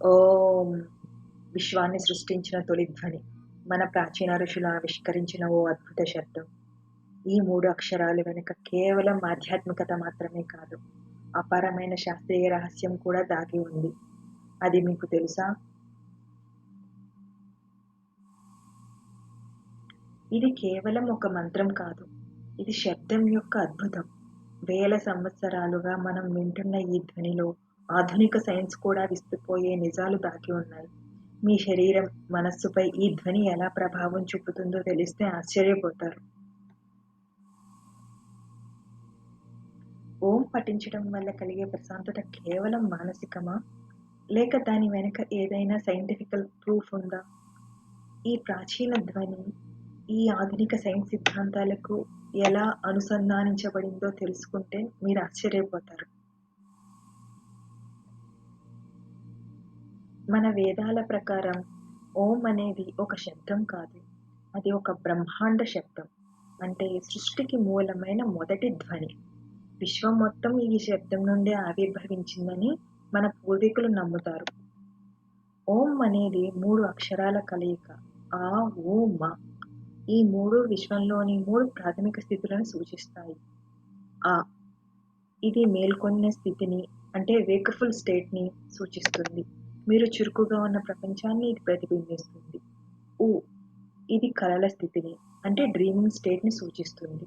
ఓం విశ్వాన్ని సృష్టించిన తొలి ధ్వని మన ప్రాచీన ఋషులు ఆవిష్కరించిన ఓ అద్భుత శబ్దం. ఈ మూడు అక్షరాలు వెనుక కేవలం ఆధ్యాత్మికత మాత్రమే కాదు అపారమైన శాస్త్రీయ రహస్యం కూడా దాగి ఉంది. అది మీకు తెలుసా? ఇది కేవలం ఒక మంత్రం కాదు ఇది శబ్దం యొక్క అద్భుతం. వేల సంవత్సరాలుగా మనం వింటున్న ఈ ధ్వనిలో ఆధునిక సైన్స్ కూడా విస్తుపోయే నిజాలు దాగి ఉన్నాయి. మీ శరీరం మనస్సుపై ఈ ధ్వని ఎలా ప్రభావం చూపుతుందో తెలిస్తే ఆశ్చర్యపోతారు. ఓం పఠించడం వల్ల కలిగే ప్రశాంతత కేవలం మానసికమా? లేక దాని వెనుక ఏదైనా సైంటిఫికల్ ప్రూఫ్ ఉందా? ఈ ప్రాచీన ధ్వని ఈ ఆధునిక సైన్స్ సిద్ధాంతాలకు ఎలా అనుసంధానించబడిందో తెలుసుకుంటే మీరు ఆశ్చర్యపోతారు. మన వేదాల ప్రకారం ఓం అనేది ఒక శబ్దం కాదు. అది ఒక బ్రహ్మాండ శబ్దం. అంటే సృష్టికి మూలమైన మొదటి ధ్వని. విశ్వం మొత్తం ఈ శబ్దం నుండి ఆవిర్భవించిందని మన పూర్వీకులు నమ్ముతారు. ఓం అనేది మూడు అక్షరాల కలయిక. ఆ ఓ మా. ఈ మూడు విశ్వంలోని మూడు ప్రాథమిక స్థితులను సూచిస్తాయి. ఆ ఇది మేల్కొన్న స్థితిని అంటే వేకఫుల్ స్టేట్ని సూచిస్తుంది. మీరు చురుకుగా ఉన్న ప్రపంచాన్ని ఇది ప్రతిబింబిస్తుంది. ఊ ఇది కలల స్థితిని అంటే డ్రీమింగ్ స్టేట్ని సూచిస్తుంది.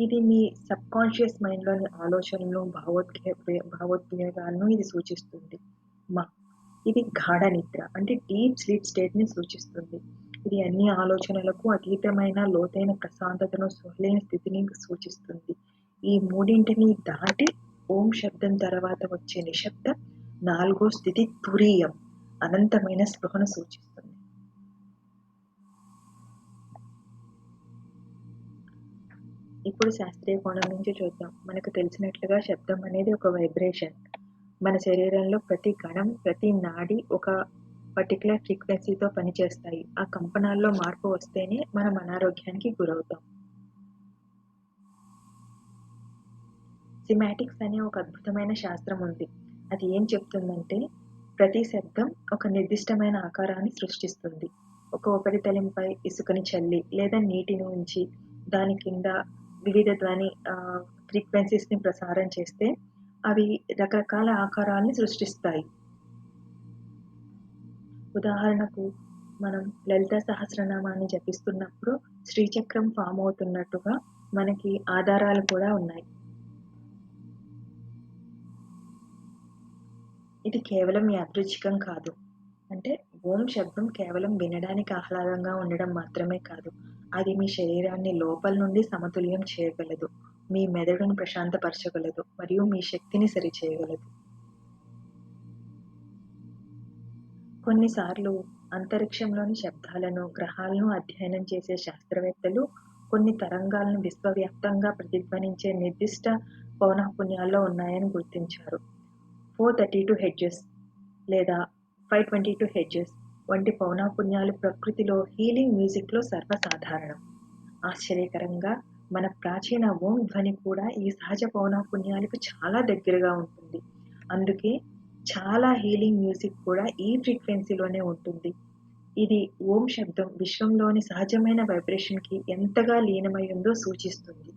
ఇది మీ సబ్ కాన్షియస్ మైండ్లోని ఆలోచనలు భావోద్వే భావోద్వేగాలను ఇది సూచిస్తుంది. మా ఇది గాఢ నిద్ర అంటే డీప్ స్లీప్ స్టేట్ని సూచిస్తుంది. ఇది అన్ని ఆలోచనలకు అతీతమైన లోతైన ప్రశాంతతను సుహలేని స్థితిని సూచిస్తుంది. ఈ మూడింటిని దాటి ఓం శబ్దం తర్వాత వచ్చే నిశ్శబ్దం నాలుగో స్థితి తురీయం అనంతమైన స్పృహను సూచిస్తుంది. ఇప్పుడు శాస్త్రీయ కోణం నుంచి చూద్దాం. మనకు తెలిసినట్లుగా శబ్దం అనేది ఒక వైబ్రేషన్. మన శరీరంలో ప్రతి కణం ప్రతి నాడి ఒక పర్టికులర్ ఫ్రీక్వెన్సీతో పనిచేస్తాయి ఆ కంపనాల్లో మార్పు వస్తేనే మనం అనారోగ్యానికి గురవుతాం. సిమాటిక్స్ అనే ఒక అద్భుతమైన శాస్త్రం ఉంది. అది ఏం చెప్తుందంటే ప్రతి శబ్దం ఒక నిర్దిష్టమైన ఆకారాన్ని సృష్టిస్తుంది. ఒక ఉపరితలంపై ఇసుకని చల్లి లేదా నీటిని ఉంచి దాని కింద వివిధ ధ్వని ఫ్రీక్వెన్సీస్ని ప్రసారం చేస్తే అవి రకరకాల ఆకారాన్ని సృష్టిస్తాయి. ఉదాహరణకు మనం లలిత సహస్రనామాన్ని జపిస్తున్నప్పుడు శ్రీచక్రం ఫామ్ అవుతున్నట్టుగా మనకి ఆధారాలు కూడా ఉన్నాయి. ఇది కేవలం యాదృచ్ఛికం కాదు. అంటే ఓం శబ్దం కేవలం వినడానికి ఆహ్లాదంగా ఉండడం మాత్రమే కాదు. అది మీ శరీరాన్ని లోపల నుండి సమతుల్యం చేయగలదు. మీ మెదడును ప్రశాంతపరచగలదు. మరియు మీ శక్తిని సరిచేయగలదు. కొన్నిసార్లు అంతరిక్షంలోని శబ్దాలను గ్రహాలను అధ్యయనం చేసే శాస్త్రవేత్తలు కొన్ని తరంగాలను విశ్వవ్యాప్తంగా ప్రతిధ్వనించే నిర్దిష్ట పౌనఃపుణ్యాల్లో ఉన్నాయని గుర్తించారు. ఫోర్ థర్టీ టూ హెడ్జెస్ లేదా ఫైవ్ ట్వంటీ టూ హెడ్జెస్ వంటి పౌనఃపుణ్యాలు ప్రకృతిలో హీలింగ్ మ్యూజిక్లో సర్వసాధారణం. ఆశ్చర్యకరంగా మన ప్రాచీన ఓం ధ్వని కూడా ఈ సహజ పౌనఃపుణ్యాలకు చాలా దగ్గరగా ఉంటుంది. అందుకే చాలా హీలింగ్ మ్యూజిక్ కూడా ఈ ఫ్రీక్వెన్సీలోనే ఉంటుంది. ఇది ఓం శబ్దం విశ్వంలోని సహజమైన వైబ్రేషన్కి ఎంతగా లీనమై ఉందో సూచిస్తుంది.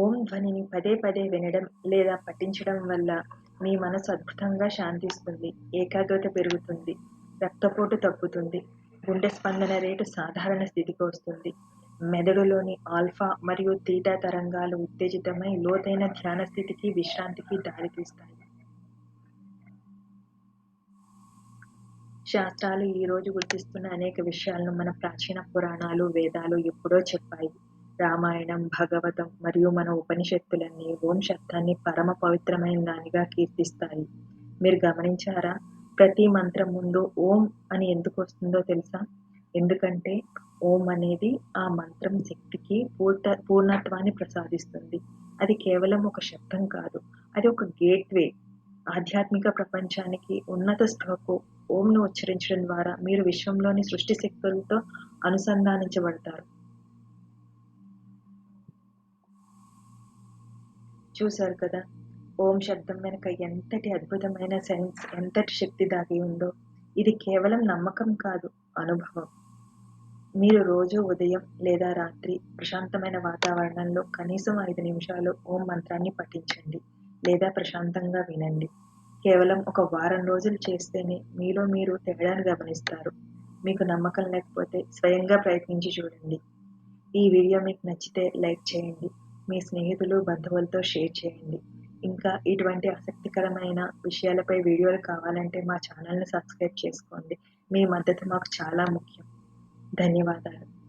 ఓం ధ్వనిని పదే పదే వినడం లేదా పఠించడం వల్ల మీ మనసు అద్భుతంగా శాంతిస్తుంది ఏకాగ్రత పెరుగుతుంది రక్తపోటు తగ్గుతుంది గుండె స్పందన రేటు సాధారణ స్థితికి వస్తుంది. మెదడులోని ఆల్ఫా మరియు తీటా తరంగాలు ఉత్తేజితమై లోతైన ధ్యాన స్థితికి విశ్రాంతికి దారితీస్తాయి. శాస్త్రాలు ఈ రోజు గుర్తిస్తున్న అనేక విషయాలను మన ప్రాచీన పురాణాలు వేదాలు ఎప్పుడో చెప్పాయి. రామాయణం భగవతం మరియు మన ఉపనిషత్తులన్నీ ఓం శబ్దాన్ని పరమ పవిత్రమైన దానిగా కీర్తిస్తాయి. మీరు గమనించారా? ప్రతి మంత్రం ముందు ఓం అని ఎందుకు వస్తుందో తెలుసా? ఎందుకంటే ఓం అనేది ఆ మంత్రం శక్తికి పూర్త పూర్ణత్వాన్ని ప్రసాదిస్తుంది. అది కేవలం ఒక శబ్దం కాదు. అది ఒక గేట్వే ఆధ్యాత్మిక ప్రపంచానికి ఉన్నత స్పృహకు ఓంను ఉచ్చరించడం ద్వారా మీరు విశ్వంలోని సృష్టి శక్తులతో అనుసంధానించబడతారు. చూశారు కదా? ఓం శబ్దం వెనుక ఎంతటి అద్భుతమైన సెన్స్ ఎంతటి శక్తి దాగి ఉందో. ఇది కేవలం నమ్మకం కాదు అనుభవం. మీరు రోజు ఉదయం లేదా రాత్రి ప్రశాంతమైన వాతావరణంలో కనీసం ఐదు నిమిషాలు ఓం మంత్రాన్ని పఠించండి లేదా ప్రశాంతంగా వినండి. కేవలం ఒక వారం రోజులు చేస్తేనే మీలో మీరు తేడాను గమనిస్తారు. మీకు నమ్మకం లేకపోతే స్వయంగా ప్రయత్నించి చూడండి. ఈ వీడియో మీకు నచ్చితే లైక్ చేయండి. మీ స్నేహితులు బంధువులతో షేర్ చేయండి. ఇంకా ఇటువంటి ఆసక్తికరమైన విషయాలపై వీడియోలు కావాలంటే మా ఛానల్ని సబ్స్క్రైబ్ చేసుకోండి. మీ మద్దతు మాకు చాలా ముఖ్యం. ధన్యవాదాలు.